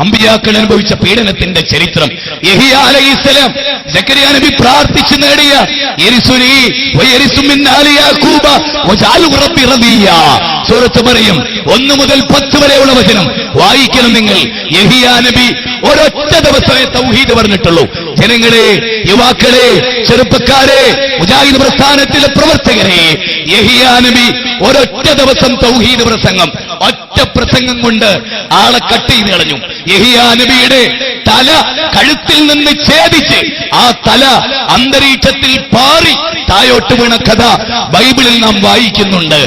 അമ്പിയാക്കൾ അനുഭവിച്ച പീഡനത്തിന്റെ ചരിത്രം. യഹിയ അലൈഹിസ്സലാം സക്കരിയ നബി പ്രാർത്ഥിച്ചു നേടിയ പറയും ഒന്ന് മുതൽ പത്ത് വരെയുള്ള വചനം വായിക്കണം നിങ്ങൾ. നബി ഒരൊറ്റ ദിവസമേ തൗഹീദ് പറഞ്ഞിട്ടുള്ളൂ. ജനങ്ങളെ യുവാക്കളെ ചെറുപ്പക്കാരെ മുജാഹിദ് പ്രസ്ഥാനത്തിലെ പ്രവർത്തകരെ യഹിയാനബി ഒരൊറ്റ ദിവസം തൗഹീദ് പ്രസംഗം ഒറ്റ പ്രസംഗം കൊണ്ട് ആളെ കട്ട് ചെയ്ത് കളഞ്ഞു. യഹിയാനബിയുടെ തല കഴുത്തിൽ നിന്ന് ഛേദിച്ച് ആ തല അന്തരീക്ഷത്തിൽ പാറി തായോട്ട് വീണ കഥ ബൈബിളിൽ നാം വായിക്കുന്നുണ്ട്.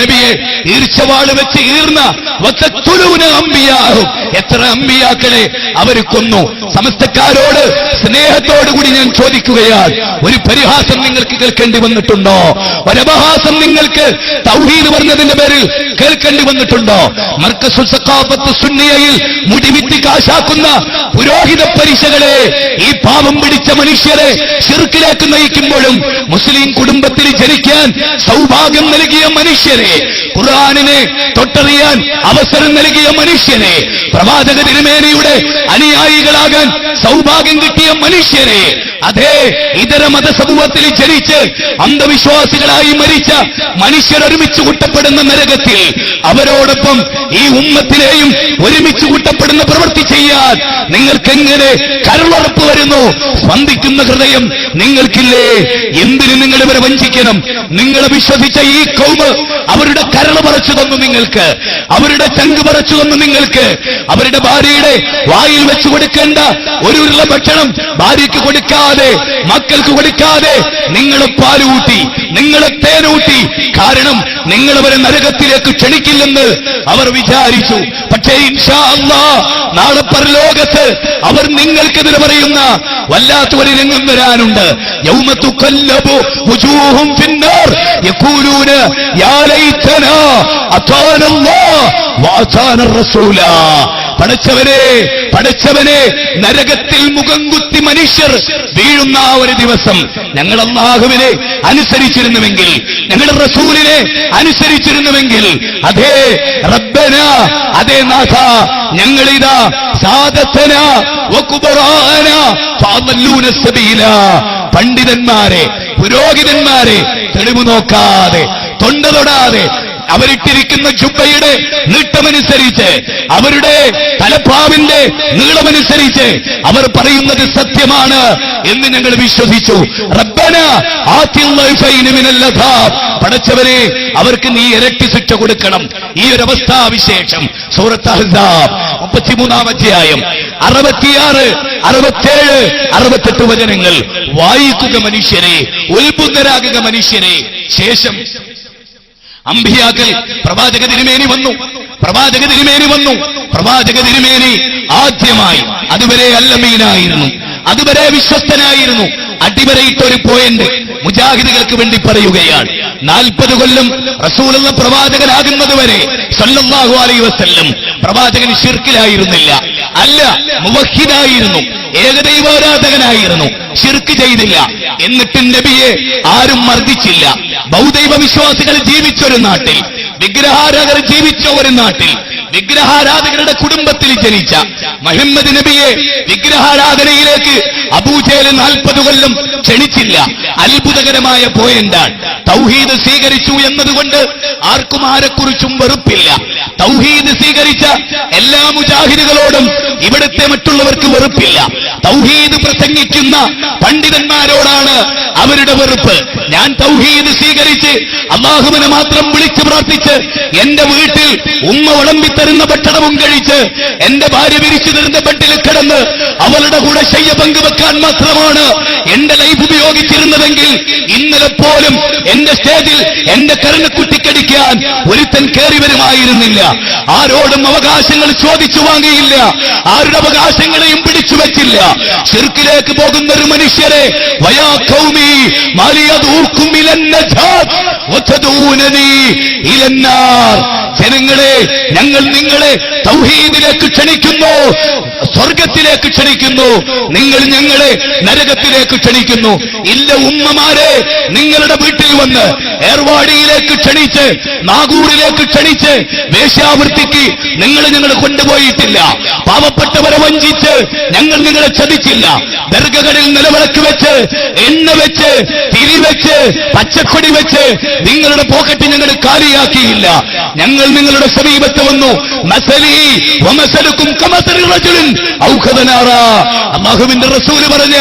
നബിയെ ഈർച്ചവാൾ വെച്ച് ഈർന്ന അമ്പിയാകും എത്ര അമ്പിയാക്കളെ അവർ കൊന്നു. സമസ്തക്കാരോട് സ്നേഹത്തോടുകൂടി ഞാൻ ചോദിക്കുകയാൽ ഒരു പരിഹാസം നിങ്ങൾക്ക് കേൾക്കേണ്ടി വന്നിട്ടുണ്ടോ? ഒരപഹാസം നിങ്ങൾക്ക് തൗഹീദ് പറഞ്ഞതിന്റെ പേരിൽ കേൾക്കേണ്ടി വന്നിട്ടുണ്ടോ? മർക്കസുൽ സഖാഫത്ത് സുന്നിയയിൽ മുടിവിറ്റി കാശാക്കുന്ന പുരോഹിത പരീക്ഷകളെ ഈ പാപം പിടിച്ച മനുഷ്യരെ ശിർക്കിലേക്ക് നയിക്കുമ്പോഴും മുസ്ലിം കുടുംബത്തിൽ ജനിക്കാൻ സൗഭാഗ്യം നൽകിയ മനുഷ്യരെ ഖുർആാനിനെ തൊട്ടറിയാൻ അവസരം നൽകിയ മനുഷ്യരെ പ്രവാചക തിരുമേനിയുടെ അനുയായികളാകാൻ സൗഭാഗ്യം കിട്ടിയ മനുഷ്യരെ അതേ ഇതര മതസമൂഹത്തിൽ ജനിച്ച് അന്ധവിശ്വാസികളായി മരിച്ച മനുഷ്യർ ഒരുമിച്ച് കൂട്ടപ്പെടുന്ന നരകത്തിൽ അവരോടൊപ്പം ഈ ഉമ്മത്തിലെയും ഒരുമിച്ച് കൂട്ടപ്പെടുന്ന പ്രവൃത്തി ചെയ്യാൻ നിങ്ങൾക്കെങ്ങനെ കരളുറപ്പ് വരുന്നു? സ്പന്ദിക്കുന്ന ഹൃദയം നിങ്ങൾക്കില്ലേ? എന്തിന് നിങ്ങൾ ഇവരെ വഞ്ചിക്കണം? നിങ്ങൾ വിശ്വസിച്ച ഈ കൗമ് അവരുടെ കരൾ പറിച്ചു തന്നു നിങ്ങൾക്ക്. അവരുടെ ചങ്ക് പറിച്ചു തന്നു നിങ്ങൾക്ക്. അവരുടെ ഭാര്യയുടെ വായിൽ വെച്ച് കൊടുക്കേണ്ട ഒരു ഉരുള ഭക്ഷണം ഭാര്യയ്ക്ക് കൊടുക്കാതെ മക്കൾക്ക് കൊടുക്കാതെ നിങ്ങൾ പാലൂട്ടി നിങ്ങൾ തേനൂട്ടി. കാരണം നിങ്ങൾ അവരെ നരകത്തിലേക്ക് ക്ഷണിക്കില്ലെന്ന് അവർ വിചാരിച്ചു. പക്ഷേ ഇൻഷാ അള്ളാ നാളെ പരലോകത്ത് അവർ നിങ്ങൾക്കെതിരെ പറയുന്ന വല്ലാത്ത രംഗം വരാനുണ്ട്. യൗമത്തു കല്ലബു വുജൂഹും ഫിന്നാർ. യഖൂലൂന യാ ലൈതനാ പടച്ചവനെ പഠിച്ചവനെ നരകത്തിൽ മുഖം കുത്തി മനുഷ്യർ വീഴുന്ന ആ ഒരു ദിവസം ഞങ്ങൾ അള്ളാഹുവിനെ അനുസരിച്ചിരുന്നുവെങ്കിൽ ഞങ്ങളുടെ റസൂലിനെ അനുസരിച്ചിരുന്നുവെങ്കിൽ അതേ റബ്ബന അതേ നാഥ ഞങ്ങളിതാ സാധത്തന പണ്ഡിതന്മാരെ പുരോഹിതന്മാരെ തെളിവ് നോക്കാതെ തൊണ്ട തൊടാതെ അവരിട്ടിരിക്കുന്ന ജുബയുടെ നീട്ടമനുസരിച്ച് അവരുടെ തലപ്പാവിന്റെ നീളമനുസരിച്ച് അവർ പറയുന്നത് സത്യമാണ് എന്ന് ഞങ്ങൾ വിശ്വസിച്ചു. റബ്ബന. പടച്ചവരെ അവർക്ക് നീ ഇരട്ടി ശിക്ഷ കൊടുക്കണം. ഈ ഒരു അവസ്ഥാവിശേഷം സൂറത്ത് മുപ്പത്തിമൂന്നാം അധ്യായം. അറുപത്തിയാറ് അറുപത്തേഴ് അറുപത്തെട്ട് വചനങ്ങൾ. വായിക്കുക മനുഷ്യരെ ഉത്ബുദ്ധരാകുക മനുഷ്യരെ ശേഷം അമ്പിയാക്കൾ പ്രവാചക തിരുമേനി വന്നു. പ്രവാചക തിരുമേനി വന്നു. പ്രവാചക തിരുമേനി ആദ്യമായി അതുവരെ അല്ലമീനായിരുന്നു. അതുവരെ വിശ്വസ്തനായിരുന്നു. അടിവരയിട്ട ഒരു പോയിന്റ് മുജാഹിദുകൾക്ക് വേണ്ടി പറയുകയാണ്. നാൽപ്പത് കൊല്ലം റസൂൽ എന്ന പ്രവാചകനാകുന്നത് വരെ അലൈഹി വസല്ലം പ്രവാചകൻ ഷിർക്കിലായിരുന്നില്ല അല്ല മുവഹിദായിരുന്നു. ഏകദൈവാരാധകനായിരുന്നു. ശിർക്ക് ചെയ്തില്ല. എന്നിട്ട് നബിയെ ആരും മർദ്ദിച്ചില്ല. ബൗദ്ധൈവ വിശ്വാസികൾ ജീവിച്ചൊരു നാട്ടിൽ. വിഗ്രഹാരാധകർ ജീവിച്ച ഒരു നാട്ടിൽ. വിഗ്രഹാരാധകരുടെ കുടുംബത്തിൽ ജനിച്ച മുഹമ്മദ് നബിയെ വിഗ്രഹാരാധനയിലേക്ക് അബൂജേൽ നാൽപ്പത് കൊല്ലം ക്ഷണിച്ചില്ല. അത്ഭുതകരമായ പോയിന്റാണ് തൗഹീദ് സ്വീകരിച്ചു എന്നതുകൊണ്ട് ആർക്കും ആരെക്കുറിച്ചും വെറുപ്പില്ല. തൗഹീദ് സ്വീകരിച്ച എല്ലാ മുജാഹിദുകളോടും ഇവിടുത്തെ മറ്റുള്ളവർക്ക് വെറുപ്പില്ല. തൗഹീദ് പ്രസംഗിക്കുന്ന പണ്ഡിതന്മാരോടാണ് അവരുടെ വെറുപ്പ് ഞാൻ തൗഹീദ് സ്വീകരിച്ച് അള്ളാഹുവിനെ മാത്രം വിളിച്ചു പ്രാർത്ഥിച്ച് എന്റെ വീട്ടിൽ ഉമ്മ വിളമ്പിത്തരുന്ന ഭക്ഷണവും കഴിച്ച് എന്റെ ഭാര്യ വിരിച്ചു തരുന്ന ബെഡിൽ കിടന്ന് അവളുടെ കൂടെ ശയ്യ പങ്കുവെക്കാൻ മാത്രമാണ് എന്റെ ലൈഫ് ഉപയോഗിച്ചിരുന്നതെങ്കിൽ ഇന്നലെ പോലും എന്റെ സ്റ്റേജിൽ എന്റെ കരണക്കുട്ടിക്കടിക്കാൻ ഒരുത്തൻ കയറി വരുമായിരുന്നില്ല. ആരോടും അവകാശങ്ങൾ ചോദിച്ചു വാങ്ങിയില്ല. ആരുടെ അവകാശങ്ങളെയും പിടിച്ചു വെച്ചില്ല. ചെറുക്കിലേക്ക് പോകുന്ന ഒരു മനുഷ്യരെ വയാ കൗമി മാലിയദൂക്കും ഇലന്നജാത് വതദൂനനി ഇലന്നാർ. ജനങ്ങളെ ഞങ്ങൾ നിങ്ങളെ തൗഹീദിലേക്ക് ക്ഷണിക്കുന്നു സ്വർഗത്തിലേക്ക് ക്ഷണിക്കുന്നു. നിങ്ങൾ ഞങ്ങളെ നരകത്തിലേക്ക് ക്ഷണിക്കുന്നു. ഇല്ല ഉമ്മമാരെ നിങ്ങളുടെ വീട്ടിൽ വന്ന് ഏർവാടിയിലേക്ക് ക്ഷണിച്ച് നാഗൂറിലേക്ക് ക്ഷണിച്ച് വേശ്യാവൃത്തിക്ക് നിങ്ങൾ ഞങ്ങൾ കൊണ്ടുപോയിട്ടില്ല. പാവപ്പെട്ടവരെ വഞ്ചിച്ച് ഞങ്ങൾ നിങ്ങളെ ചതിച്ചില്ല. ദർഗകളിൽ നിലവിളക്ക് വെച്ച് എണ്ണ വെച്ച് തിരി വെച്ച് പച്ചക്കൊടി വെച്ച് നിങ്ങളുടെ പോക്കറ്റ് ഞങ്ങൾ കാലിയാക്കിയില്ല. ഞങ്ങൾ നിങ്ങളുടെ സമീപത്ത് വന്നു. അല്ലാഹുവിന്റെ റസൂൽ പറഞ്ഞ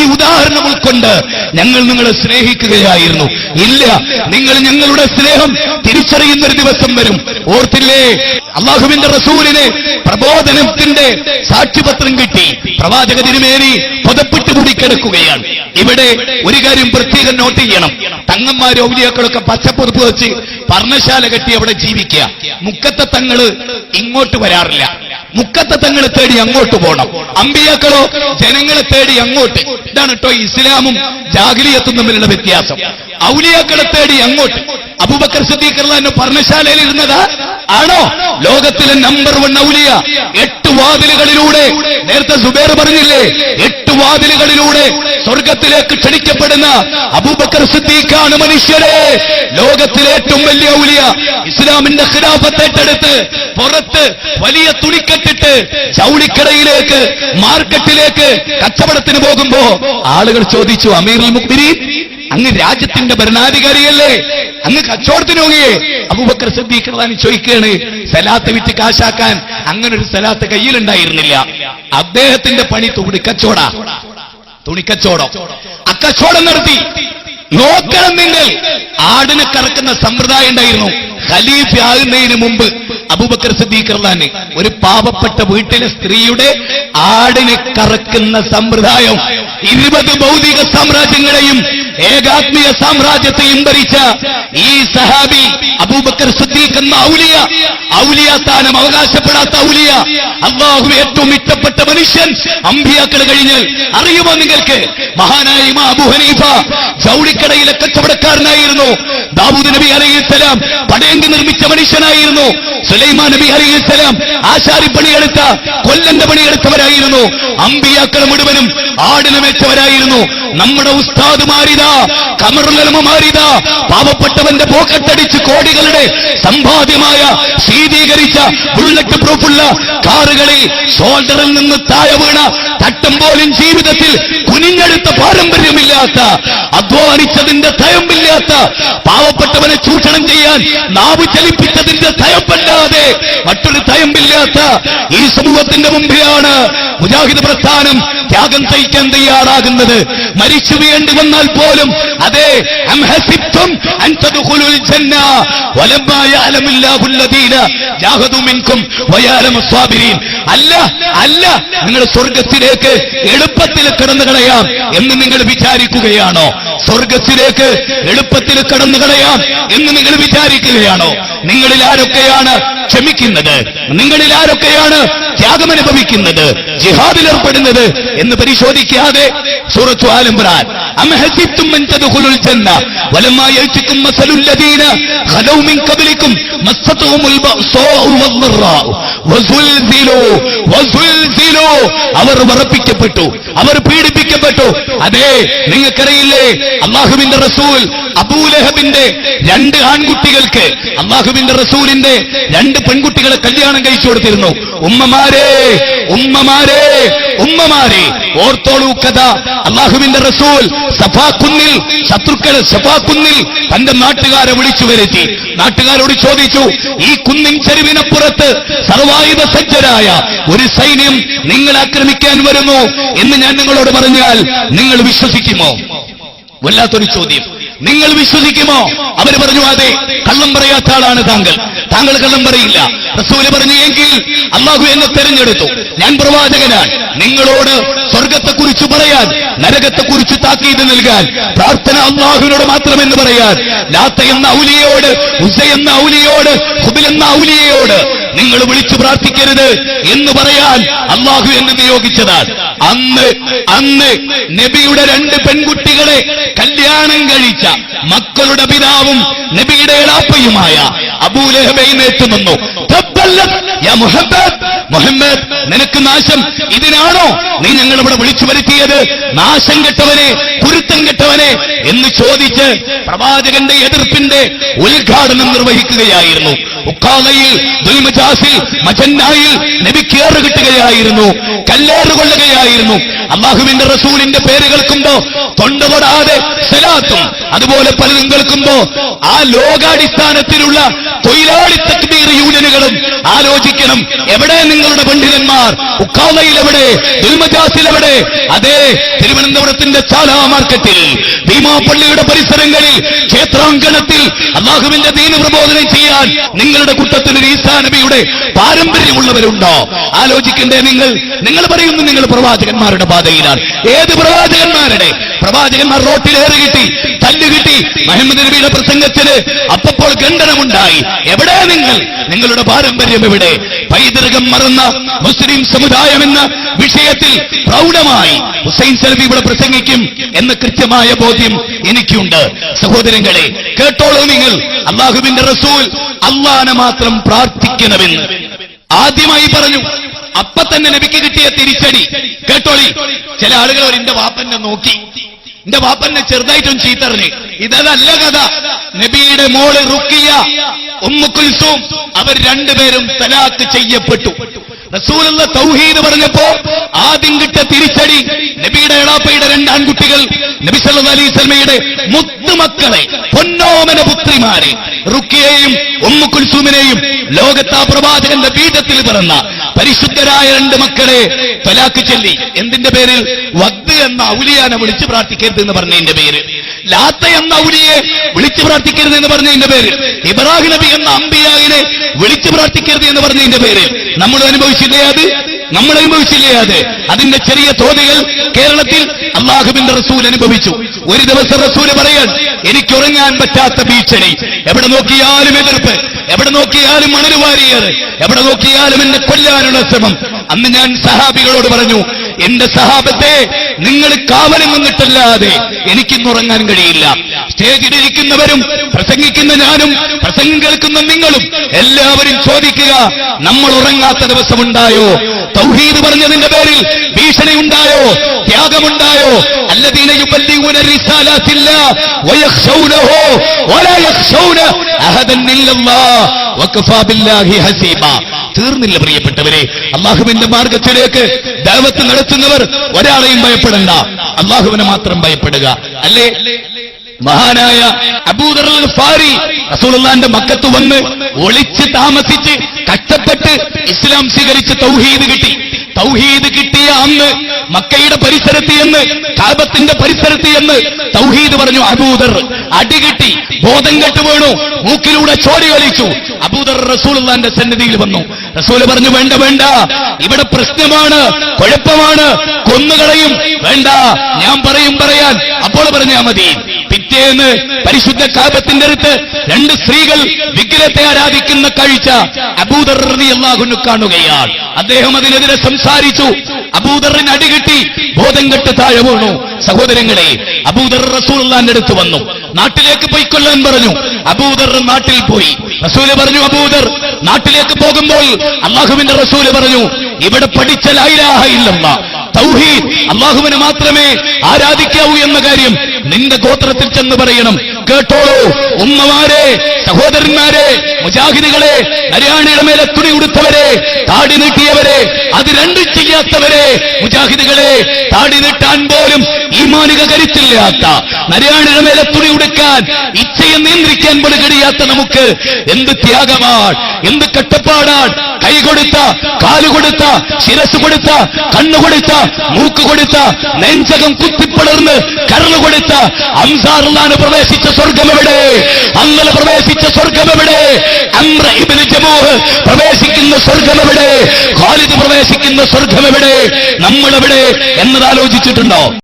ഈ ഉദാഹരണം ഉൾക്കൊണ്ട് ഞങ്ങൾ നിങ്ങളെ സ്നേഹിക്കുകയായിരുന്നു. ഇല്ല നിങ്ങൾ ഞങ്ങളുടെ സ്നേഹം തിരിച്ചറിയുന്ന ഒരു ദിവസം വരും. ഓർത്തില്ലേ? അള്ളാഹുവിന്റെ റസൂലിന് പ്രബോധനത്തിന്റെ സാക്ഷ്യപത്രം കിട്ടി. പ്രവാചക തിരുമേനി പുതപ്പിട്ട് മുടിക്കിടക്കുകയാണ്. ഇവിടെ ഒരു കാര്യം പ്രത്യേകം നോട്ട് ചെയ്യണം. തങ്ങന്മാരും ഔലിയാക്കളൊക്കെ പച്ചപ്പുറപ്പ് വെച്ച് പർണശാല കെട്ടി അവിടെ ജീവിക്കുക മുക്കത്തെ തങ്ങൾ ഇങ്ങോട്ട് വരാറില്ല. മുക്കത്തെ തങ്ങളെ തേടി അങ്ങോട്ട് പോകണം അമ്പിയാക്കളോ ജനങ്ങളെ തേടി അങ്ങോട്ട്. ഇതാണ് കേട്ടോ ഇസ്ലാമും ജാഗിലിയത്തും തമ്മിലുള്ള വ്യത്യാസം. ഔലിയാക്കളെ തേടി അങ്ങോട്ട്. അബൂബക്കർ സിദ്ദീഖർ അള്ളാഹു പർണശാലയിൽ ഇരുന്നത്? ആണോ? ലോകത്തിലെ നമ്പർ വൺ ഔലിയ. എട്ട് വാതിലുകളിലൂടെ. നേരത്തെ സുബേർ പറഞ്ഞില്ലേ? എട്ട് വാതിലുകളിലൂടെ സ്വർഗത്തിലേക്ക് ക്ഷണിക്കപ്പെടുന്ന അബൂബക്കർ സിദ്ദീഖാണ് മനുഷ്യരെ. ലോകത്തിലെ ഏറ്റവും വലിയ ഔലിയ. ഇസ്ലാമിന്റെ ഖിലാഫത്ത് ഏറ്റെടുത്ത് പുറത്ത് വലിയ തുണിക്കെട്ടിട്ട് ചൗളിക്കടയിലേക്ക് മാർക്കറ്റിലേക്ക് കച്ചവടത്തിന് പോകുമ്പോ ആളുകൾ ചോദിച്ചു അമീർ മുഖ്മിരീൻ അങ്ങ് രാജ്യത്തിന്റെ ഭരണാധികാരിയല്ലേ? അങ്ങ് കച്ചവടത്തിന് പോകിയേ അബൂബക്കർ സിദ്ദീഖ് ചോദിക്കുകയാണ് സലാത്ത് വിറ്റ് കാശാക്കാൻ അങ്ങനെ ഒരു സലാത്ത് കയ്യിലുണ്ടായിരുന്നില്ല. അദ്ദേഹത്തിന്റെ പണി തുണി കച്ചവട. തുണിക്കച്ചോടം അക്കച്ചോടം നടത്തി. നോക്കണം നിങ്ങൾ. ആടിനെ കറക്കുന്ന സമ്പ്രദായം ഉണ്ടായിരുന്നു. ഖലീഫ ആകുന്നതിന് മുമ്പ് അബൂബക്കർ സിദ്ദീഖർലാന് ഒരു പാവപ്പെട്ട വീട്ടിലെ സ്ത്രീയുടെ ആടിനെ കറക്കുന്ന സമ്പ്രദായം ഇരുപത് ഭൗതിക സാമ്രാജ്യങ്ങളെയും ഏകാത്മീയ സാമ്രാജ്യത്തെയും ഭരിച്ച ഈ സഹാബി അബൂബക്കർ സിദ്ദീഖ് എന്ന ഔലിയ. ഔലിയ സ്ഥാനം അവകാശപ്പെടാത്ത ഔലിയ. അള്ളാഹു ഏറ്റവും ഇഷ്ടപ്പെട്ട മനുഷ്യൻ അമ്പിയാക്കൾ കഴിഞ്ഞാൽ അറിയുമോ നിങ്ങൾക്ക്? മഹാനായ ഇമാം അബൂ ഹനീഫ ചൗളിക്കടയിലെ കച്ചവടക്കാരനായിരുന്നു. ദാവൂദ് നബി അലൈഹിസ്സലാം പടയങ്കി നിർമ്മിച്ച മനുഷ്യനായിരുന്നു. സുലൈമാൻ നബി അലൈഹിസ്സലാം ആശാരി പണിയെടുത്ത കൊല്ലന്റെ പണിയെടുത്തവരായിരുന്നു. അമ്പിയാക്കൾ മുഴുവനും ആടിനെ വെച്ചവരായിരുന്നു നമ്മുടെ ഉസ്താദുമാരിതാ കമറുലമമാരിതാ പാവപ്പെട്ടവന്റെ പോക്കറ്റടിച്ച് കോടികളുടെ സമ്പാദ്യമായ ശീതീകരിച്ച ബുള്ളറ്റ് പ്രൂഫുള്ള കാറുകളിൽ ഷോൾഡറിൽ നിന്ന് താഴെ വീണ തട്ടം പോലും ജീവിതത്തിൽ കുനിഞ്ഞെടുത്ത പാരമ്പര്യമില്ലാത്ത അധ്വാനിച്ചതിന്റെ തയമ്പില്ലാത്ത പാവപ്പെട്ടവനെ ചൂഷണം ചെയ്യാൻ നാവ് ചലിപ്പിച്ചതിന്റെ തയമ്പല്ലാതെ മറ്റൊരു തയമ്പില്ലാത്ത ഈ സമൂഹത്തിന്റെ മുമ്പിലാണ് മുജാഹിദ് പ്രസ്ഥാനം ത്യാഗം സഹിക്കാൻ തയ്യാറാകുന്നത്. മരിച്ചു വേണ്ടി വന്നാൽ പോലും അതെ അല്ല അല്ല നിങ്ങൾ സ്വർഗത്തിലേക്ക് എളുപ്പത്തിൽ കിടന്നു കളയാം എന്ന് നിങ്ങൾ വിചാരിക്കുകയാണോ? സ്വർഗത്തിലേക്ക് എളുപ്പത്തിൽ കടന്നു കളയാം എന്ന് നിങ്ങൾ വിചാരിക്കുകയാണോ? നിങ്ങളിൽ ആരൊക്കെയാണ് ക്ഷമിക്കുന്നത്? നിങ്ങളിൽ ആരൊക്കെയാണ് ത്യാഗമനുഭവിക്കുന്നത് ജിഹാദിൽ ഏർപ്പെടുന്നത് എന്ന് പരിശോധിക്കാതെ സൂറത്തു ആലംബ്രാൻ അവർ വറപ്പിക്കപ്പെട്ടു അവർ പീഡിപ്പിക്കപ്പെട്ടു. അതെ നിങ്ങൾക്കറിയില്ലേ അള്ളാഹുവിന്റെ റസൂൽ അബൂലഹബിന്റെ രണ്ട് ആൺകുട്ടികൾക്ക് അള്ളാഹുവിന്റെ റസൂലിന്റെ രണ്ട് പെൺകുട്ടികളെ കല്യാണം കഴിച്ചു കൊടുത്തിരുന്നു. ഉമ്മമാരെ ഉമ്മമാരെ ഉമ്മമാരെ. ഓർത്തോളൂ കഥ. അള്ളാഹുവിന്റെ റസൂൽ സഫാക്കുന്നിൽ ശത്രുക്കൾ സഫാക്കുന്നിൽ തന്റെ നാട്ടുകാരെ വിളിച്ചു വരുത്തി. നാട്ടുകാരോട് ചോദിച്ചു ഈ കുന്നിൻ ചെരുവിനപ്പുറത്ത് സർവായുധ സജ്ജരായ ഒരു സൈന്യം നിങ്ങൾ ആക്രമിക്കാൻ വരുന്നു എന്ന് ഞാൻ നിങ്ങളോട് പറഞ്ഞാൽ നിങ്ങൾ വിശ്വസിക്കുമോ? വല്ലാത്തൊരു ചോദ്യം. നിങ്ങൾ വിശ്വസിക്കുമോ? അവർ പറഞ്ഞു അതെ കള്ളം പറയാത്ത ആളാണ് താങ്കൾ. താങ്കൾ കള്ളം പറയില്ല. റസൂൽ പറഞ്ഞു എങ്കിൽ അള്ളാഹു എന്നെ തെരഞ്ഞെടുത്തു. ഞാൻ പ്രവാചകനാണ്. നിങ്ങളോട് സ്വർഗത്തെക്കുറിച്ച് പറയാൻ നരകത്തെക്കുറിച്ച് താക്കീത് നൽകാൻ പ്രാർത്ഥന അള്ളാഹുവിനോട് മാത്രമെന്ന് പറയാൻ ലാത്ത എന്ന ഔലിയോട് ഉസ എന്ന ഔലിയോട് എന്ന ഔലിയോട് നിങ്ങൾ വിളിച്ചു പ്രാർത്ഥിക്കരുത് എന്ന് പറയാൻ അള്ളാഹു എന്ന് നിയോഗിച്ചതാണ്? അന്ന് അന്ന് നബിയുടെ രണ്ട് പെൺകുട്ടികളെ കല്യാണം കഴിച്ച മക്കളുടെ പിതാവും നബിയുടെ എളാപ്പയുമായ അബൂലഹബ് എഴുന്നേറ്റ് നിന്നു. മുഹമ്മദ് നിനക്ക് നാശം. ഇതിനാണോ നീ ഞങ്ങൾ ഇവിടെ വിളിച്ചു വരുത്തിയത്? നാശം കെട്ടവനെ കുരുത്തം കെട്ടവനെ എന്ന് ചോദിച്ച് പ്രവാചകന്റെ എതിർപ്പിന്റെ ഉദ്ഘാടനം നിർവഹിക്കുകയായിരുന്നു. ഉക്കാലയിൽ ദുൽമജാസിൽ മജന്നായിൽ നബിക്കേറ് കിട്ടുകയായിരുന്നു. കല്ലേറ് കൊള്ളുകയായിരുന്നു. അള്ളാഹുവിന്റെ റസൂലിന്റെ പേര് കേൾക്കുമ്പോ തൊണ്ട തൊടാതെ സലാത്തും. അതുപോലെ പലതും കേൾക്കുമ്പോ ആ ലോകാടിസ്ഥാനത്തിലുള്ള തൊഴിലാളി തക്ബീർ യൂണിയനുകളും ആലോചിക്കണം. എവിടെ നിങ്ങളുടെ പണ്ഡിതന്മാർ? ഉക്കാലയിൽ എവിടെ ദുൽമജാസിൽ എവിടെ അതെ തിരുവനന്തപുരത്തിന്റെ ചാലാ മാർക്കറ്റിൽ ഭീമാപ്പള്ളിയുടെ പരിസരങ്ങളിൽ ക്ഷേത്രാങ്കണത്തിൽ അള്ളാഹുവിന്റെ ദീന പ്രബോധനം ചെയ്യാൻ നിങ്ങളുടെ കൂട്ടത്തിൽ ഒരു ഈസാ നബിയുടെ പാരമ്പര്യമുള്ളവരുണ്ടോ? ആലോചിക്കണ്ടേ നിങ്ങൾ. നിങ്ങൾ പറയുന്നു നിങ്ങൾ പ്രവാചകന്മാരുടെ പാതയിലാണ്. ഏത് പ്രവാചകന്മാരുടെ? പ്രവാചകന്മാർ റോട്ടിലേറി കിട്ടി തല്ലുകിട്ടി മുഹമ്മദ് നബിയുടെ പ്രസംഗത്തിന് അപ്പപ്പോൾ ഖണ്ഡനമുണ്ടായി എവിടെ നിങ്ങൾ? നിങ്ങളുടെ പാരമ്പര്യം ഇവിടെ. പൈതൃകം മറന്ന മുസ്ലിം സമുദായം എന്ന വിഷയത്തിൽ പ്രൗഢമായി ഹുസൈൻ സലഫി ഇവിടെ പ്രസംഗിക്കും എന്ന കൃത്യമായ ബോധ്യം എനിക്കുണ്ട്. സഹോദരങ്ങളെ കേട്ടോളൂ നിങ്ങൾ. അള്ളാഹുവിന്റെ റസൂൽ അള്ളാനെ മാത്രം പ്രാർത്ഥിക്കണമെന്ന്. ആദ്യമായി പറഞ്ഞു അപ്പൊ തന്നെ നബിക്ക് കിട്ടിയ തിരിച്ചടി. കേട്ടോളി. ചില ആളുകൾ ഒരു എന്റെ വാപ്പന്നെ നോക്കി. എന്റെ വാപ്പന്നെ ചെറുതായിട്ടും ചീത്തറിഞ്ഞ്. ഇതല്ല കഥ. നബിയുടെ മോൾ റുക്കിയ ഉമ്മുക്കുൽസും കുൽസൂം അവർ രണ്ടുപേരും തലാക്ക് ചെയ്യപ്പെട്ടു. റസൂലുള്ള തൗഹീദ് പറഞ്ഞപ്പോ ആദ്യം കിട്ട തിരിച്ചടി നബിയുടെ എളാപ്പയുടെ രണ്ട് ആൺകുട്ടികൾ നബി സല്ലാ അലൈഹി സ്വലമയുടെ മുത്തുമക്കളെ പൊന്നോമന പുത്രിമാരെ റുക്കിയെയും ഉമ്മുക്കുൽസൂമിനെയും ലോകത്താ പ്രവാചകന്റെ പീഠത്തിൽ പിറന്ന പരിശുദ്ധരായ രണ്ട് മക്കളെ തലാക്ക് ചൊല്ലി. എന്തിന്റെ പേരിൽ? വദ് എന്ന ഔലിയാനെ വിളിച്ച് പ്രാർത്ഥിക്കരുത് എന്ന് പറഞ്ഞതിന്റെ പേര്. ലാത്ത എന്ന ഔലിയെ വിളിച്ചു പ്രാർത്ഥിക്കരുത് എന്ന് പറഞ്ഞതിന്റെ പേര്. ഇബ്രാഹിം നബി എന്ന അമ്പിയാവിനെ വിളിച്ചു പ്രാർത്ഥിക്കരുത് എന്ന് പറഞ്ഞതിന്റെ പേര്. നമ്മൾ അനുഭവിച്ചില്ലേ അത് നമ്മൾ അനുഭവിച്ചില്ലേ അത്? അതിന്റെ ചെറിയ തോതികൾ കേരളത്തിൽ അള്ളാഹുബിന്റെ റസൂൽ അനുഭവിച്ചു. ഒരു ദിവസം റസൂൽ പറയാൻ എനിക്ക് ഉറങ്ങാൻ പറ്റാത്ത ഭീഷണി. എവിടെ നോക്കിയാലും എതിർപ്പ്. എവിടെ നോക്കിയാലും മണലുവാരിയത് എവിടെ നോക്കിയാലും എന്നെ കൊല്ലാനുള്ള ശ്രമം. അന്ന് ഞാൻ സഹാബികളോട് പറഞ്ഞു എന്റെ സഹാബത്തെ നിങ്ങൾ കാവലിൽ നിന്നിട്ടല്ലാതെ എനിക്കിന്നുറങ്ങാൻ കഴിയില്ല. സ്റ്റേജിലിരിക്കുന്നവരും പ്രസംഗിക്കുന്ന ഞാനും പ്രസംഗം കേൾക്കുന്ന നിങ്ങളും എല്ലാവരും ചോദിക്കുക നമ്മൾ ഉറങ്ങാത്ത ദിവസമുണ്ടായോ? തൗഹീദ് പറഞ്ഞതിന്റെ പേരിൽ ഭീഷണിയുണ്ടായോ? ത്യാഗമുണ്ടായോ? യുബല്ലിഗുന വലാ വകഫാ ബില്ലാഹി ഹസീബ. തീർന്നില്ല പ്രിയപ്പെട്ടവരെ അള്ളാഹുവിന്റെ മാർഗത്തിലേക്ക് ദൈവത്ത് നടത്തുന്നവർ ഒരാളെയും ഭയപ്പെടണ്ട. അള്ളാഹുവിനെ മാത്രം ഭയപ്പെടുക. അല്ലേ? മഹാനായ അബൂദർ ഫാരി റസൂലുള്ളാന്റെ മക്കത്ത് വന്ന് ഒളിച്ച് താമസിച്ച് കഷ്ടപ്പെട്ട് ഇസ്ലാം സ്വീകരിച്ച് തൗഹീദ് കിട്ടി. തൗഹീദ് കിട്ടിയ അന്ന് മക്കയുടെ പരിസരത്ത് എന്ന് കാബത്തിന്റെ പരിസരത്ത് എന്ന് തൗഹീദ് പറഞ്ഞു. അബൂദർ അടികിട്ടി ബോധം കെട്ട് വീണു. മൂക്കിലൂടെ ചോടി വലിച്ചു. അബൂദർ റസൂലുള്ളാന്റെ സന്നിധിയിൽ വന്നു. റസൂൽ പറഞ്ഞു വേണ്ട വേണ്ട. ഇവിടെ പ്രശ്നമാണ് കുഴപ്പമാണ്. കൊന്നുകളയും. വേണ്ട. ഞാൻ പറയും പറയാൻ. അപ്പോൾ പറഞ്ഞാ മതി. പിറ്റേന്ന് പരിശുദ്ധ കാപത്തിന്റെ അടുത്ത് രണ്ട് സ്ത്രീകൾ വിഗ്രഹത്തെ ആരാധിക്കുന്ന കാഴ്ച അബൂദർ അള്ളാഹുനു കാണുകയാണ്. അദ്ദേഹം അതിനെതിരെ സംസാരിച്ചു. അബൂദറിന് അടികിട്ടി ബോധം കെട്ട് താഴെ വീണു. സഹോദരങ്ങളെ അബൂദർ റസൂള്ളാന്റെ അടുത്ത് വന്നു. നാട്ടിലേക്ക് പോയിക്കൊള്ളാൻ പറഞ്ഞു. അബൂദർ നാട്ടിൽ പോയി. റസൂൽ പറഞ്ഞു അബൂദർ നാട്ടിലേക്ക് പോകുമ്പോൾ അള്ളാഹുവിന്റെ റസൂൽ പറഞ്ഞു ഇവിടെ പഠിച്ച ലൈലാഹ ഇല്ലമ്മ തൗഹീദ് അള്ളാഹുവിനെ മാത്രമേ ആരാധിക്കാവൂ എന്ന കാര്യം നിന്റെ ഗോത്രത്തിൽ ചെന്ന് പറയണം. കേട്ടോളൂ. ഉമ്മമാരെ സഹോദരന്മാരെ മുജാഹിദികളെ ഹരിയാണയുടെ മേലെ തുണി ഉടുത്തവരെ താടി നീട്ടിയവരെ അത് രണ്ടും ചെയ്യാത്തവരെ മുജാഹിദികളെ താടി നീട്ടാൻ പോലും ഈമാനിക കരുത്തില്ലാത്ത നരിയാണിയുടെ മേലെ തുണി ഉടുക്കാൻ ഇച്ഛയെ നിയന്ത്രിക്കാൻ പോലും കഴിയാത്ത നമുക്ക് എന്ത് ത്യാഗമാണ് എന്ത് കട്ടപ്പാടാണ് കൈ കൊടുത്ത കാൽ കൊടുത്ത ശിരസ് കൊടുത്ത കണ്ണു കൊടുത്ത മൂക്ക് കൊടുത്ത നെഞ്ചകം കുത്തിപ്പടർന്ന് കരൾ കൊടുത്ത അംസാറുള്ളാന് പ്രവേശിച്ച സ്വർഗം എവിടെ? അങ്ങനെ പ്രവേശിച്ച സ്വർഗം എവിടെ? ജമൂഹ് പ്രവേശിക്കുന്ന സ്വർഗം എവിടെ? ഖാലിദ് പ്രവേശിക്കുന്ന സ്വർഗം എവിടെ? നമ്മളെവിടെ എന്നത് ആലോചിച്ചിട്ടുണ്ടോ